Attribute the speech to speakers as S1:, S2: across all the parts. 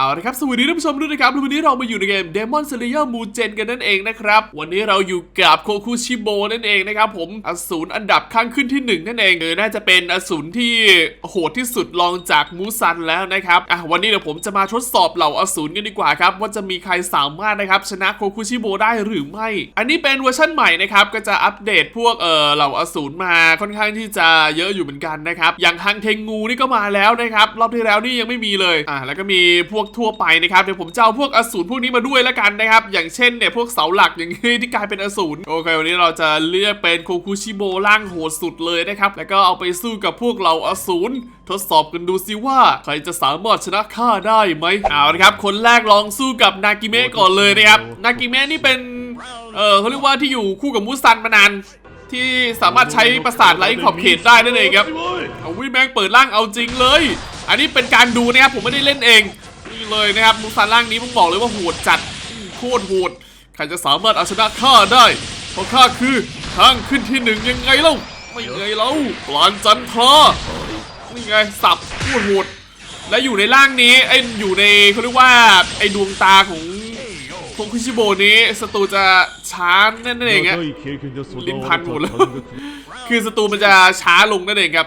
S1: เอาละครับสวัสดีท่านผู้ชมด้วยนะครับวันนี้เรามาอยู่ในเกม Demon Slayer m u g e n กันนั่นเองนะครับ วันนี้เราอยู่กับโคคุชิโบนั่นเองนะครับผมอสูรอันดับข้างขึ้นที่หนึ่งนั่นเองเออน่าจะเป็นอสูรที่โหดที่สุดรองจากมูซันแล้วนะครับอะวันนี้เดี๋ยวผมจะมาทดสอบเหล่าอสูรกันดีกว่าครับว่าจะมีใครสามารถนะครับชนะโคคุชิโบได้หรือไม่ อันนี้เป็นเวอร์ชันใหม่นะครับก็จะอัปเดตพวกเอ่อเหล่าอสูรมาค่อนข้างที่จะเยอะอยู่เหมือนกันนะครับอย่างฮังเทงงูนี่ก็มาแล้วนะครับรอบที่แล้วนี่ยังไม่มีเลยอะแล้วก็มีพวกทั่วไปนะครับเดี๋ยวผมจะเอาพวกอสูรพวกนี้มาด้วยล้วกันนะครับ อย่างเช่นเนี่ยพวกเสาหลักอย่างนี้ที่กลายเป็นอสูรโอเควันนี้เราจะเลือกเป็นโคคุชิโบร่างโหดสุดเลยนะครับแล้วก็เอาไปสู้กับพวกเหล่าอสูรทดสอบกันดูซิว่า ใครจะสามารถชนะข้าได้ไหมเอาละครับ คนแรกลองสู้กับนากิเมะก่อนเลยนะครับนากิเมะนี่เป็นเออเขาเรียกว่าที่อยู่คู่กับมูซันมานานที่สามารถใช้ประสาทไร้ขอบเขตได้นั่นเองครับเอาวิแมงเปิดร่างเอาจริงเลย อันนี้เป็นการดูนะครับผมไม่ได้เล่นเอง นี่เลยนะครับมูซานร่างนี้ผมบอกเลยว่าโหดจัดโคตรโหดใครจะสามารถเอาชนะข้าได้เพราะข้าคือทางขึ้นที่หนึ่งยังไงเล่าไม่ไงเล่าปลานจันทรานี่ไงสับโคตรโหดและอยู่ในร่างนี้ไอ้อยู่ในเขาเรียกว่าไอดวงตาของของคุชิโบนี้ศัตรูจะช้านั่นเองอะลิ้นพันหมดแล้วคือศัตรูมันจะช้าลงนั่นเองครับ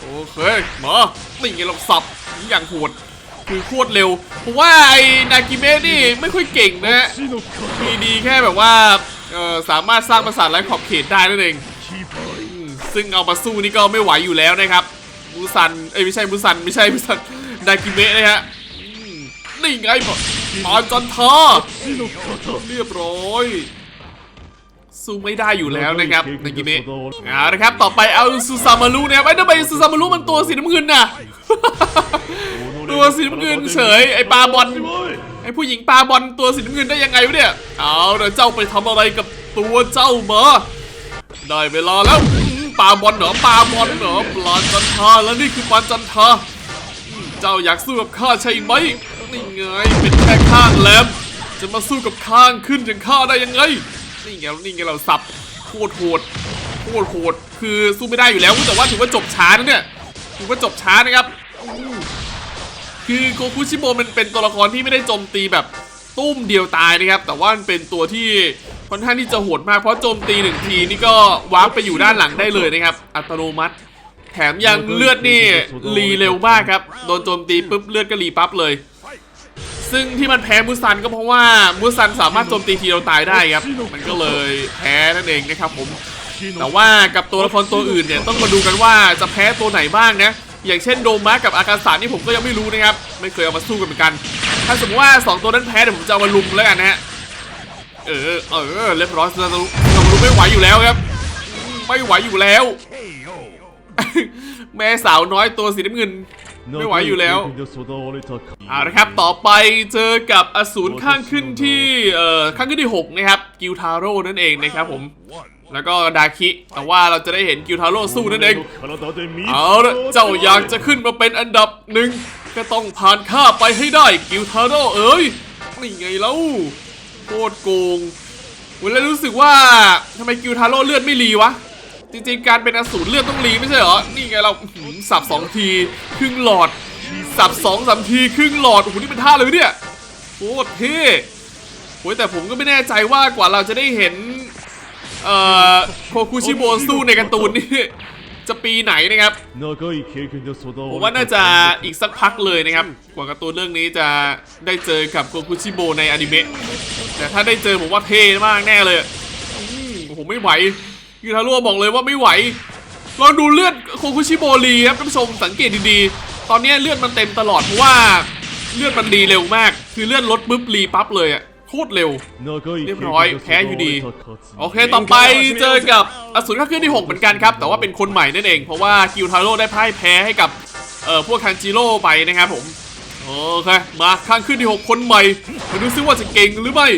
S1: โอเคมาตีไงเราสับอย่างโหด คือโคตรเร็ว เพราะว่าไอ้นากิเมะนี่ไม่ค่อยเก่งนะฮะมีดีแค่แบบว่าสามารถสร้างประสาทไร้ขอบเขตได้นั่นเอง ซึ่งเอามาสู้นี่ก็ไม่ไหวอยู่แล้วนะครับมูซันเอ้ยไม่ใช่มูซันไม่ใช่มูซันนากิเมะนะฮะนี่ไงปอนจันท
S2: อ
S1: เรียบร้อย สู้ไม่ได้อยู่แล้วนะครับ
S2: ใน
S1: กิเมะเอาละครับต่อไปเอาซูซามารุนะครับไอ้ทำไมซูซามารุมันตัวสีน้ำเงินน่ะตัวสีน้ำเงินเฉยไอ้ปลาบอลไอ้ผู้หญิงปลาบอลตัวสีน้ำเงินได้ยังไงวะเนี่ยเอาเดิะเจ้าไปทำอะไรกับตัวเจ้ามาได้เวลาแล้วปลาบอลเหรอปลาบอลเหรอปลาจันทาแล้วนี่คือปลาจันทาเจ้าอยากสู้กับข้าใช่ไหมนี่ไงเป็นแค่ข้างแลมจะมาสู้กับข้างขึ้นอย่างข้าได้ยังไง นี่ไงนี่ไงเราสับโคตรโหดโคตรโหดคือสู้ไม่ได้อยู่แล้วแต่ว่าถือว่าจบช้านะเนี่ยถือว่าจบช้านะครับ คือโกคุชิโบมันเป็นตัวละครที่ไม่ได้โจมตีแบบตุ้มเดียวตายนะครับ แต่ว่ามันเป็นตัวที่ค่อนข้างที่จะโหดมากเพราะโจมตีหนึ่งทีนี่ก็วาร์ปไปอยู่ด้านหลังได้เลยนะครับ อัตโนมัติ แถมยังเลือดนี่รีเร็วมากครับ โดนโจมตีปุ๊บเลือดก็รีปั๊บเลย ซึ่งที่มันแพ้มุซันก็เพราะว่ามุซันสามารถโจมตีทีเดียวตายได้ครับ มันก็เลยแพ้นั่นเองนะครับผม แต่ว่ากับตัวละครตัวอื่นเนี่ยต้องมาดูกันว่าจะแพ้ตัวไหนบ้างนะ อย่างเช่นโดมะกับอากาศานี่ผมก็ยังไม่รู้นะครับ ไม่เคยเอามาสู้กันเหมือนกัน ถ้าสมมติว่า 2 ตัวนั้นแพ้เดี๋ยวผมจะเอามาลุมแล้วกันนะฮะ เออ เออเรียบร้อยเราเรารู้ไม่ไหวอยู่แล้วครับ ไม่ไหวอยู่แล้ว แม่สาวน้อยตัวสีน้ำเงิน ไม่ไหวอยู่แล้วเอาละครับต่อไปเจอกับอสูรข้างขึ้นที่เอ่อข้างขึ้นที่6นะครับกิวทาโร่นั่นเองนะครับผมแล้วก็ดาคิแต่ว่าเราจะได้เห็นกิวทาโร่สู้นั่นเองเอาละเจ้าอยากจะขึ้นมาเป็นอันดับหนึ่งก็ต้องผ่านข้าไปให้ได้กิวทาโร่เอ้ยนี่ไงเล่าโคตรโกงเวลารู้สึกว่าทำไมกิวทาโร่เลือดไม่รีวะจริงๆการเป็นอสูรเลือดต้องรีไม่ใช่เหรอนี่ไงเรา สับสองทีครึ่งหลอด สับสองสามทีครึ่งหลอดโอ้โหนี่เป็นท่าเลยเนี่ยโคตรเท่โอ้ยแต่ผมก็ไม่แน่ใจว่ากว่าเราจะได้เห็นเอ่อโคคุชิโบสู้ในการ์ตูนนี่จะปีไหนนะครับผมว่าน่าจะอีกสักพักเลยนะครับ กว่าการ์ตูนเรื่องนี้จะได้เจอกับโคคุชิโบในอนิเมะแต่ถ้าได้เจอผมว่าเท่มากแน่เลยโอ้โหไม่ไหวยูทาร่วบอกเลยว่าไม่ไหว ลองดูเลือดโคคุชิโบรีครับท่านผู้ชมสังเกตดีๆ ตอนนี้เลือดมันเต็มตลอดเพราะว่าเลือดมันดีเร็วมาก คือเลือดลดปุ๊บรีปั๊บเลยอะโคตรเร็ว เรียบร้อยแพ้อยู่ดี โอเคต่อไปเจอกับอสูรข้าขึ้นที่ 6 เหมือนกันครับ แต่ว่าเป็นคนใหม่นั่นเอง เพราะว่าคิวทาโร่ได้พ่ายแพ้ให้กับเอ่อพวกคันจิโร่ไปนะครับผมโอเคมาข้างขึ้นที่ 6 คนใหม่มาดูซิว่าจะเก่งหรือไม่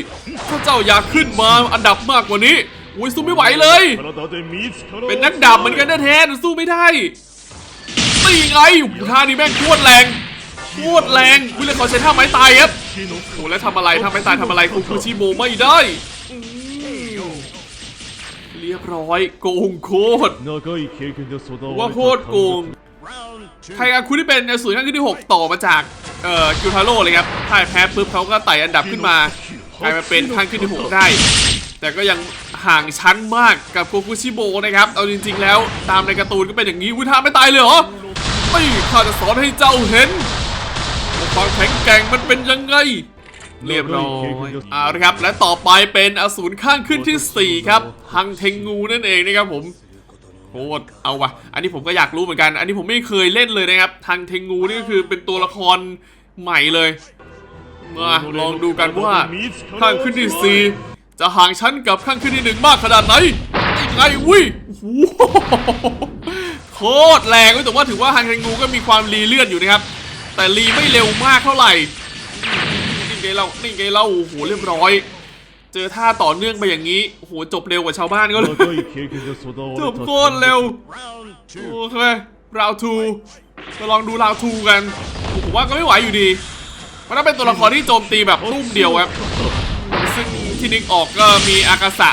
S1: ถ้าเจ้าอยากขึ้นมาอันดับมากกว่านี้ อุ้ยสู้ไม่ไหวเลย เป็นนักดาบเหมือนกันแท้ๆสู้ไม่ได้ตีไงท่านี้แม่งโคตรแรงโคตรแรงวิลเลยขอใช้ท่าไม้ตายครับโอ้แล้วทำอะไรทำไม้ตายทำอะไรคุณคูชิโมไม่ได้ เรียบร้อยโกงโคตรว่าโคตรโกงไทยอาคุณที่เป็นสูงขั้นที่ 6 ต่อมาจากเอ่อกิวทาโร่เลยครับถ้าแพ้ปุ๊บเขาก็ไต่อันดับขึ้นมา กลายมาเป็นขั้นขึ้นที่หกได้ แต่ก็ยังห่างชั้นมากกับโกคุชิโบนะครับ เอาจริง ๆ แล้วตามในการ์ตูนก็เป็นอย่างนี้วิธาไม่ตายเลยเหรอ ไม่ข้าจะสอนให้เจ้าเห็นว่าความแข็งแกร่งมันเป็นยังไง เรียบร้อยเอาละครับ และต่อไปเป็นอสูรข้างขึ้นที่ 4 ครับฮังเทงงูนั่นเองนะครับผมโคตรเอาวะอันนี้ผมก็อยากรู้เหมือนกัน อันนี้ผมไม่เคยเล่นเลยนะครับฮังเทงงูนี่ก็คือเป็นตัวละครใหม่เลย มาลองดูกันว่าข้างขึ้นที่สี่จะห่างชั้นกับข้างขึ้นที่หนึ่งมากขนาดไหนไอ้ไงวิโคตรแรงแต่ว่าถือว่าฮันเทนงูก็มีความรีเลื่อนอยู่นะครับ แต่รีไม่เร็วมากเท่าไหร่นี่ไงเรานี่ไงเราโอ้โหเรียบร้อย เจอท่าต่อเนื่องไปอย่างนี้โอ้โหจบเร็วกว่าชาวบ้านก็เลยจบโคตรเร็วโอเคราวทูมาลองดูราวทูกันผมว่าก็ไม่ไหวอยู่ดี มันต้องเป็นตัวละครที่โจมตีแบบซุ่มเดียวครับ ซึ่งที่นิกออกก็มีอากาศะ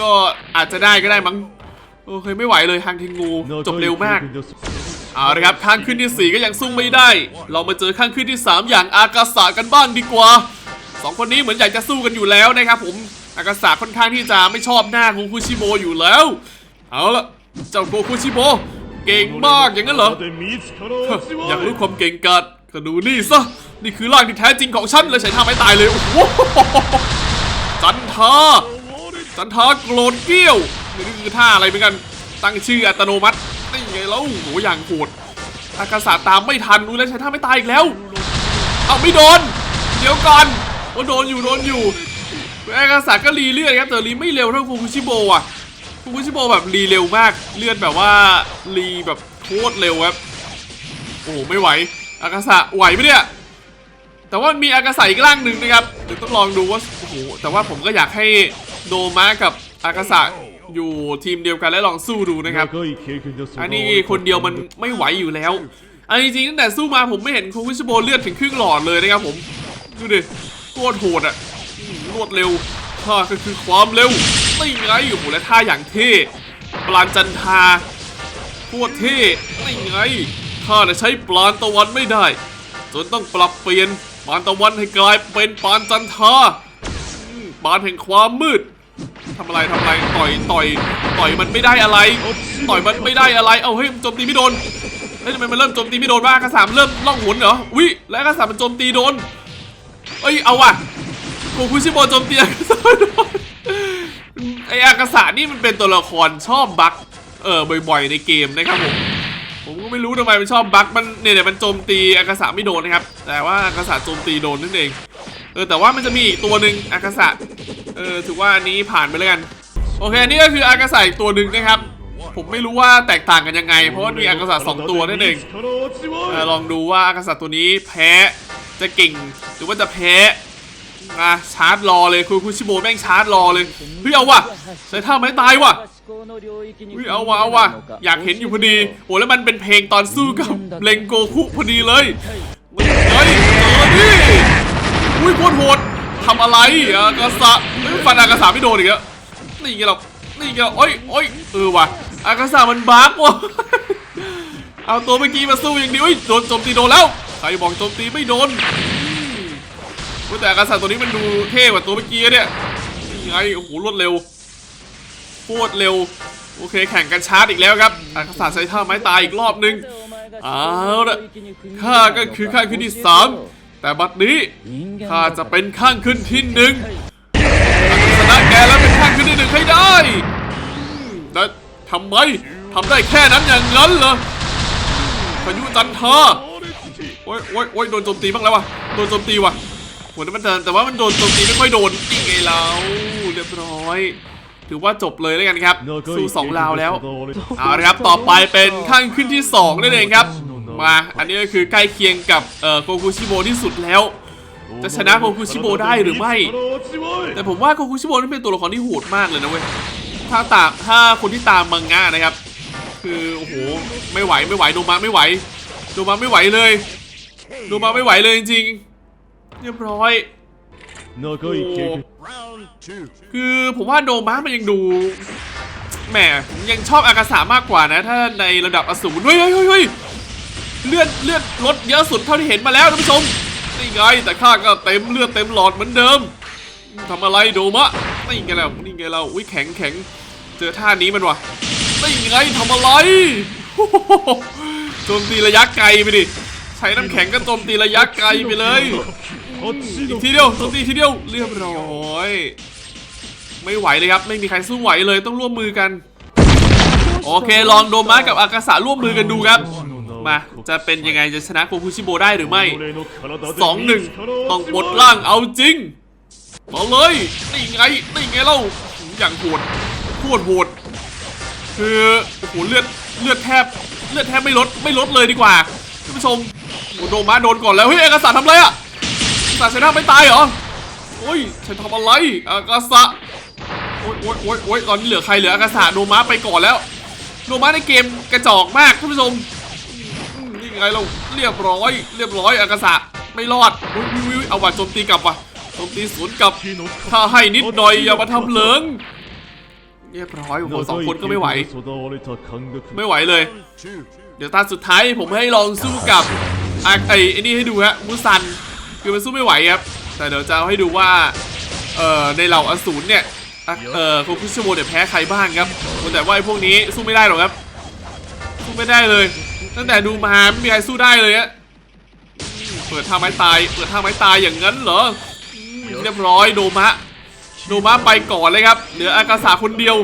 S1: ก็อาจจะได้ก็ได้มั้งโอเคไม่ไหวเลยทางเทงูจบเร็วมากเอาละครับข้างขึ้นที่ 4 ก็ยังสู้ไม่ได้ เรามาเจอข้างขึ้นที่ 3 อย่างอากาศะกันบ้างดีกว่า 2 คนนี้เหมือนอยากจะสู้กันอยู่แล้วนะครับผมอากาศะค่อนข้างที่จะไม่ชอบหน้างูคุชิโบอยู่แล้ว เอาละเจ้าโกคุชิโบเก่งมากอย่างนั้นเหรออยากรู้ความเก่งกัจ ก็ดูนี่ซะ นี่คือร่างที่แท้จริงของฉันเลยใช้ท่าไม่ตายเลย โอ้โหจันทาจันทาโกรธเกี้ยวนี่คือท่าอะไรเหมือนกัน ตั้งชื่ออัตโนมัตินี่ไงแล้วโอ้โหอย่างโหดอากาศาตามไม่ทันดูแล้วใช้ท่าไม่ตายอีกแล้ว เอาไม่โดน เดี๋ยวก่อนว่าโดนอยู่โดนอยู่อากาศาก็รีเลือดครับแต่รีไม่เร็วเท่าคูคุชิโบอะคูคุชิโบแบบรีเร็วมาก เลือดแบบว่ารีแบบโคตรเร็วครับ โอ้ไม่ไหว อากาศะไหวไหมเนี่ย แต่ว่ามีอากาศะอีกร่างหนึ่งนะครับเดี๋ยวต้องลองดูว่าโอ้โหแต่ว่าผมก็อยากให้โดมากับอากาศะอยู่ทีมเดียวกันและลองสู้ดูนะครับ อันนี้คนเดียวมันไม่ไหวอยู่แล้ว อันนี้จริงตั้งแต่สู้มาผมไม่เห็นโควิชโบเลือดถึงครึ่งหลอดเลยนะครับผม ดูดิโคตโหดอะรวดเร็วท่าก็คือความเร็วไม่ไงอยู่และท่าอย่างเท่ปลานจันทาพวดเท่ไม่ไง ข้าจะใช้ปานตะวันไม่ได้ จนต้องปรับเปลี่ยนปานตะวันให้กลายเป็นปานจันทาปานแห่งความมืดทำอะไรทำอะไรต่อยต่อยต่อยมันไม่ได้อะไรต่อยมันไม่ได้อะไร เอาเฮ้ยโจมตีไม่โดนเฮ้ยทำไมมันเริ่มโจมตีไม่โดนวะอากาศามเริ่มล่องหนเหรอวิแล้วอากาศามมันโจมตีโดนเอ้ยเอาว่ะโกคุชิโบโจมตีอากาศาโดนไออากาศานี่มันเป็นตัวละครชอบบั๊กเออบ่อยๆในเกมนะครับผม ผมก็ไม่รู้ทำไมมันชอบบั๊กมันเนี่ยเนี่ยมันโจมตีอากาศะไม่โดนนะครับ แต่ว่าอากาศะโจมตีโดนนั่นเองเออแต่ว่ามันจะมีอีกตัวหนึ่งอากาศะเออถือว่าอันนี้ผ่านไปแล้วกัน โอเคนี่ก็คืออากาศะอีกตัวหนึ่งนะครับ ผมไม่รู้ว่าแตกต่างกันยังไง เพราะว่ามีอากาศะสองตัวนั่นเองลองดูว่าอากาศะตัวนี้แพ้จะเก่งหรือว่าจะแพ้ มาชาร์จรอเลยคุณคุชิโบแม่งชาร์จรอเลยเฮ้ยเอาว่ะใช้ท่าไม้ตายว่ะเฮ้ยเอาว่ะเอาว่ะอยากเห็นอยู่พอดีโอ้แล้วมันเป็นเพลงตอนสู้กับเลงโกคุพอดีเลยเฮ้ยเจอดิอุ้ยโคตรโหดทำอะไรอากาศะเฮ้ยฟันอากาศะไม่โดนอีกแล้วนี่ไงเรานี่ไงโอ้ยโอ้ยเออว่ะอากาศะมันบั๊กว่ะเอาตัวเมื่อกี้มาสู้อย่างเดียวเฮ้ยโดนโจมตีโดนแล้วใครบอกโจมตีไม่โดน ว้ยแต่อากาศะตัวนี้มันดูเท่กว่าตัวเมื่อกี้เนี่ยนี่ไงโอ้โหรวดเร็วโคตรเร็ว โอเคแข่งกันชาร์จอีกแล้วครับอากาศาใช้ท่าไม้ตายอีกรอบนึงเอาละข้าก็คือข้างขึ้นที่สามแต่บัดนี้ข้าจะเป็นข้างขึ้นที่หนึ่งชนะแกแล้วเป็นข้างขึ้นที่หนึ่งให้ได้อืมแต่ทำไมทำได้แค่นั้นอย่างนั้นเหรอพายุจันทราโอ้ยโอ้ยโอ้ยโดนโจมตีบ้างแล้ววะโดนโจมตีว่ะ โหแต่มันแต่แต่ว่ามันโดนโจมตีไม่ค่อยโดนนี่ไงเราเรียบร้อย ถือว่าจบเลยแล้วกันครับ สู้สองราวแล้ว เอาละครับ ต่อไปเป็นข้างขึ้นที่2นั่นเองครับ มา อันนี้ก็คือใกล้เคียงกับโกคุชิโบที่สุดแล้ว จะชนะโกคุชิโบได้หรือไม่ แต่ผมว่าโกคุชิโบนี่เป็นตัวละครที่โหดมากเลยนะเว้ย ถ้าตามถ้าคนที่ตามมังงะนะครับ คือโอ้โห ไม่ไหวไม่ไหวโดมาไม่ไหวโดมาไม่ไหวเลยโดมาไม่ไหวเลยจริงๆ เรียบร้อย
S2: โอ้
S1: คือผมว่าโดมามันยังดู แหมยังชอบอากาศามากกว่านะ ถ้าในระดับอสูรเฮ้ยเฮ้ยเฮ้ยเลือดเลือดลดเยอะสุดเท่าที่เห็นมาแล้วท่านผู้ชม นี่ไง แต่ข้าก็เต็มเลือดเต็มหลอดเหมือนเดิมทำอะไรโดมะนี่ไงเรานี่ไงเราอุ้ยแข็งแข็งเจอท่านี้มันวะนี่ไงทำอะไรโจมตีระยะไกลไปดิ ใช้น้ำแข็งก็โจมตีระยะไกลไปเลย อทีเดียวสตีทีเดียวเรียบร้อย ไม่ไหวเลยครับ ไม่มีใครสู้ไหวเลยต้องร่วมมือกัน โอเค ลองโดมะกับอากาศะร่วมมือกันดูครับ มา จะเป็นยังไงจะชนะโคคุชิโบได้หรือไม่สองหนึ่งต้องบดล่างเอาจริงมาเลยนี่ไงนี่ไงเล่าอย่างโหดโคตรโหดคือโอ้โหเลือดเลือดแทบเลือดแทบไม่ลดไม่ลดเลยดีกว่าท่านผู้ชมโดมาโดนก่อนแล้วเฮ้ยเอกสารทำไรอะ ซาเซน่าไม่ตายเหรอโอ้ยฉันทำอะไรอากาสะโอ้ยโอ้ยโอ้ยอยตอนนี้เหลือใครเหลืออากาสะโนมาไปก่อนแล้วโนมาในเกมกระจอกมากท่านผู้ชมนี่ไงเราเรียบร้อย เรียบร้อยอากาสะไม่รอดวิววิวเอาว่ะโจมตีกลับว่ะโจมตีสวนกลับถ้าให้นิดหน่อยอย่ามาทำเหลิงเรียบร้อยผมสองคนก็ไม่ไหว ไม่ไหวเลย เดี๋ยวตาสุดท้ายผมให้ลองสู้กับไอ้ไอ้นี่ให้ดูฮะมูซัน คือมันสู้ไม่ไหวครับ แต่เดี๋ยวจะให้ดูว่า เอ่อ ในเหล่าอสูรเนี่ย เอ่อโคคุชิโมเนี่ยแพ้ใครบ้างครับ แต่ว่าไอ้พวกนี้สู้ไม่ได้หรอกครับ สู้ไม่ได้เลย ตั้งแต่ดูมาไม่มีใครสู้ได้เลยฮะเปิดท่าไม้ตาย เปิดท่าไม้ตายอย่างนั้นเหรอ เรียบร้อยโดมะ โดมะไปก่อนเลยครับ เหลืออากาศาคนเดียว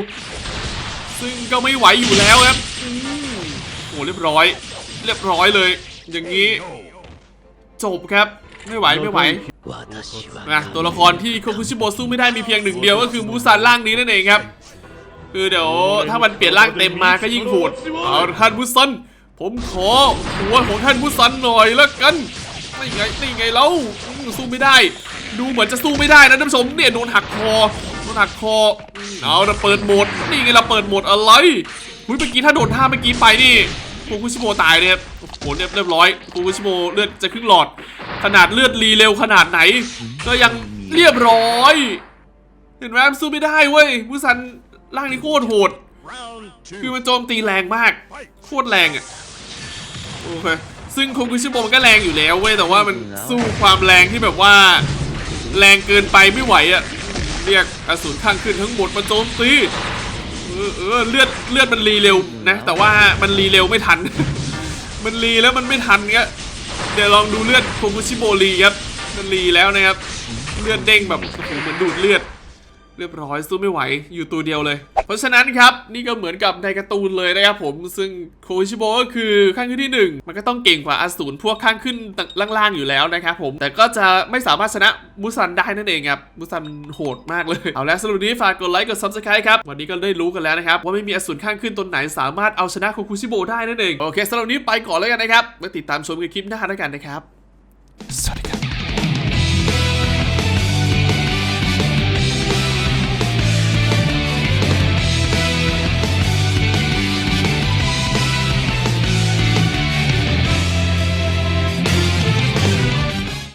S1: ซึ่งก็ไม่ไหวอยู่แล้วครับโอ้เรียบร้อย เรียบร้อยเลย อย่างนี้ จบครับ ไม่ไหวไม่ไหวนะตัวละครที่โคคุชิโบสู้ไม่ได้มีเพียงหนึ่งเดียวก็คือมูซันร่างนี้นั่นเองครับ คือเดี๋ยวถ้ามันเปลี่ยนร่างเต็มมาก็ยิ่งโหดเอาท่านมูซันผมขอหัวของท่านมูซันหน่อยละกันนี่ไงนี่ไงแล้วอืมสู้ไม่ได้ ดูเหมือนจะสู้ไม่ได้นะท่านผู้ชมเนี่ยโดนหักคอโดนหักคออืมเอาเราเปิดโหมดนี่ไงเราเปิดโหมดอะไรหุ้ยเมื่อกี้ถ้าโดนท่าเมื่อกี้ไปนี่โคคุชิโมตายเลยครับโอ้โหเรียบเรียบร้อยโคคุชิโมเลือดจะครึ่งหลอด ขนาดเลือดรีเร็วขนาดไหน ก็ยังเรียบร้อย เห็นไหมสู้ไม่ได้เว้ยมูซันร่างนี้โคตรโหด คือมันโจมตีแรงมาก โคตรแรงอะ โอเค ซึ่งโคกุชิโบมันก็แรงอยู่แล้วเว้ย แต่ว่ามันสู้ความแรงที่แบบว่า แรงเกินไปไม่ไหวอะ เรียกอสูรข้างขึ้นทั้งหมดมาโจมตี เออเออเลือดเลือดมันรีเร็วนะ แต่ว่ามันรีเร็วไม่ทัน มันรีแล้วมันไม่ทันเงี้ย เดี๋ยวลองดูเลือดโคกุชิโบรีครับนันรีแล้วนะครับ เลือดเด้งแบบโอ้โหเหมือนดูดเลือด เรียบร้อยสู้ไม่ไหวอยู่ตัวเดียวเลย เพราะฉะนั้นครับนี่ก็เหมือนกับในการ์ตูนเลยนะครับผมซึ่งโคชิโบก็คือข้างขึ้นที่หนึ่งมันก็ต้องเก่งกว่าอสูรพวกข้างขึ้นล่างๆอยู่แล้วนะครับผมแต่ก็จะไม่สามารถชนะมุซันได้นั่นเองครับมุซันโหดมากเลยเอาแล้วสรับวันนี้ฝากกดไลค์กด subscribe ครับวันนี้ก็ได้รู้กันแล้วนะครับว่าไม่มีอสูรข้างขึ้นตนไหนสามารถเอาชนะโคคุชิโบได้นั่นเองโอเคสำหรับนี้ไปก่อนแล้วกันนะครับไว้ติดตามชมกันคลิปหน้าแล้วกันนะครับสวัสดี